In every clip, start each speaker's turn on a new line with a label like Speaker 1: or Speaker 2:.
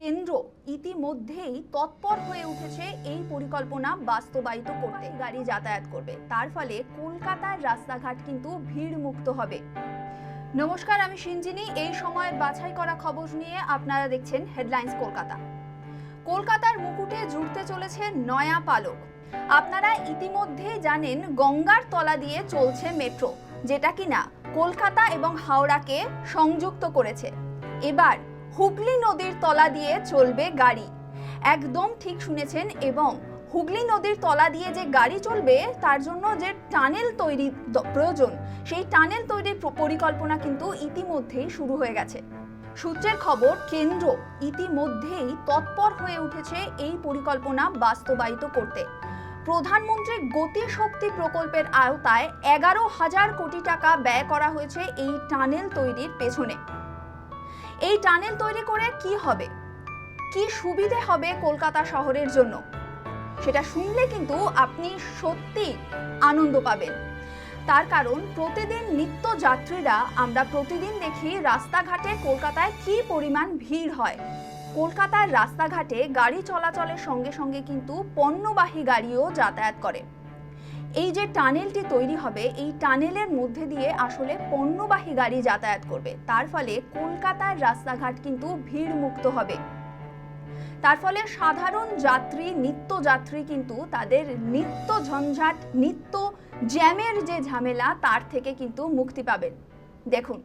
Speaker 1: কেন্দ্র ইতিমধ্যেই তৎপর হয়ে উঠেছে এই পরিকল্পনা বাস্তবায়িত করতে। গাড়ি যাতায়াত করবে। তার ফলে কলকাতার রাস্তাঘাট কিন্তু ভিড় মুক্ত হবে। নমস্কার, আমি সিঞ্জিনি এই সময়ের বাছাই করা খবর নিয়ে আপনারা দেখছেন হেডলাইন্স কলকাতা। কলকাতার মুকুটে জুড়তে চলেছে নয়া পালক। আপনারা ইতিমধ্যে জানেন গঙ্গার তলা দিয়ে চলছে মেট্রো, যেটা কিনা কলকাতা এবং হাওড়াকে সংযুক্ত করেছে। এবার হুগলি নদীর তলা দিয়ে চলবে গাড়ি। একদম ঠিক শুনেছেন এবং হুগলি নদীর তলা দিয়ে যে গাড়ি চলবে, তার জন্য যে টানেল তৈরি প্রয়োজন, সেই টানেল তৈরির পরিকল্পনা কিন্তু ইতিমধ্যেই শুরু হয়ে গেছে। সূত্রের খবর, কেন্দ্র ইতিমধ্যেই তৎপর হয়ে উঠেছে এই পরিকল্পনা বাস্তবায়িত করতে। প্রধানমন্ত্রী গতি শক্তি প্রকল্পের আওতায় এগারো হাজার কোটি টাকা ব্যয় করা হয়েছে এই টানেল তৈরির পেছনে। এই টানেল তৈরি করে কি হবে? কি সুবিধে হবে কলকাতা শহরের জন্য? সেটা শুনলে কিন্তু আপনি সত্যি আনন্দ পাবেন। তার কারণ প্রতিদিন নিত্য যাত্রীরা আমরা প্রতিদিন দেখি রাস্তাঘাটে কলকাতায় কি পরিমাণ ভিড় হয়। কলকাতার রাস্তাঘাটে গাড়ি চলাচলের সঙ্গে সঙ্গে কিন্তু পণ্যবাহী গাড়িও যাতায়াত করে। এই যে টানেলটি তৈরি হবে, এই টানেলের মধ্যে দিয়ে আসলে পণ্যবাহী গাড়ি যাতায়াত করবে। তার ফলে কলকাতার রাস্তাঘাট কিন্তু ভিড় মুক্ত হবে। তার ফলে সাধারণ যাত্রী নিত্য যাত্রী কিন্তু তাদের নিত্য ঝঞ্ঝাট, নিত্য জ্যামের যে ঝামেলা, তার থেকে কিন্তু মুক্তি পাবেন। দেখুন,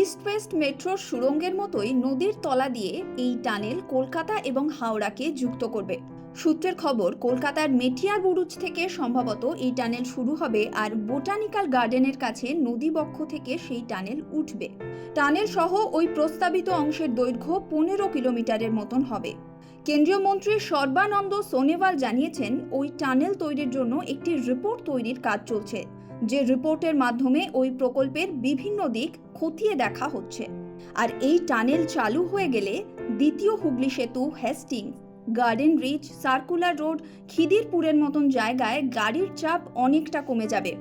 Speaker 1: ইস্ট ওয়েস্ট মেট্রোর সুড়ঙ্গের মতোই নদীর তলা দিয়ে এই টানেল কলকাতা এবং হাওড়াকে যুক্ত করবে। সূত্রের খবর, কলকাতার মেটিয়ার বুরুজ থেকে সম্ভবত এই টানেল শুরু হবে আর বোটানিক্যাল গার্ডেনের কাছে নদীবক্ষ থেকে সেই টানেল উঠবে। টানেল সহ ওই প্রস্তাবিত অংশের দৈর্ঘ্য পনেরো কিলোমিটারের মতন হবে। কেন্দ্রীয় মন্ত্রী সর্বানন্দ সোনেওয়াল জানিয়েছেন, ওই টানেল তৈরির জন্য একটি রিপোর্ট তৈরির কাজ চলছে, যে রিপোর্টের মাধ্যমে ওই প্রকল্পের বিভিন্ন দিক খতিয়ে দেখা হচ্ছে। আর এই টানেল চালু হয়ে গেলে দ্বিতীয় হুগলি সেতু Hastings garden reach circular road খিদিরপুরের মতন জায়গায় গাড়ির চাপ অনেকটা কমে যাবে।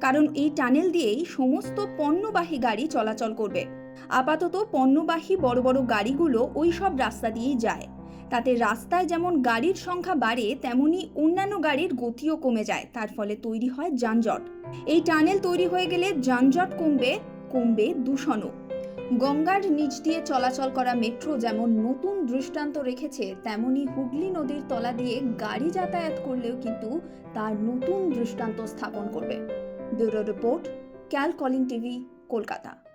Speaker 1: কারণ এই টানেল দিয়েই সমস্ত পণ্যবাহী গাড়ি চলাচল করবে। আপাতত পণ্যবাহী বড় বড় গাড়িগুলো ওই সব রাস্তা দিয়েই যায়। তাতে রাস্তায় যেমন গাড়ির সংখ্যা বাড়ে, তেমনি অন্যান্য গাড়ির গতিও কমে যায়। তার ফলে তৈরি হয় যানজট। এই টানেল তৈরি হয়ে গেলে যানজট কমবে কমবে দূষণও। গঙ্গার নিচ দিয়ে চলাচল করা মেট্রো যেমন নতুন দৃষ্টান্ত রেখেছে, তেমনি হুগলি নদীর তলা দিয়ে গাড়ি যাতায়াত করলেও কিন্তু তার নতুন দৃষ্টান্ত স্থাপন করবে। Bureau report Cal calling TV, Kolkata.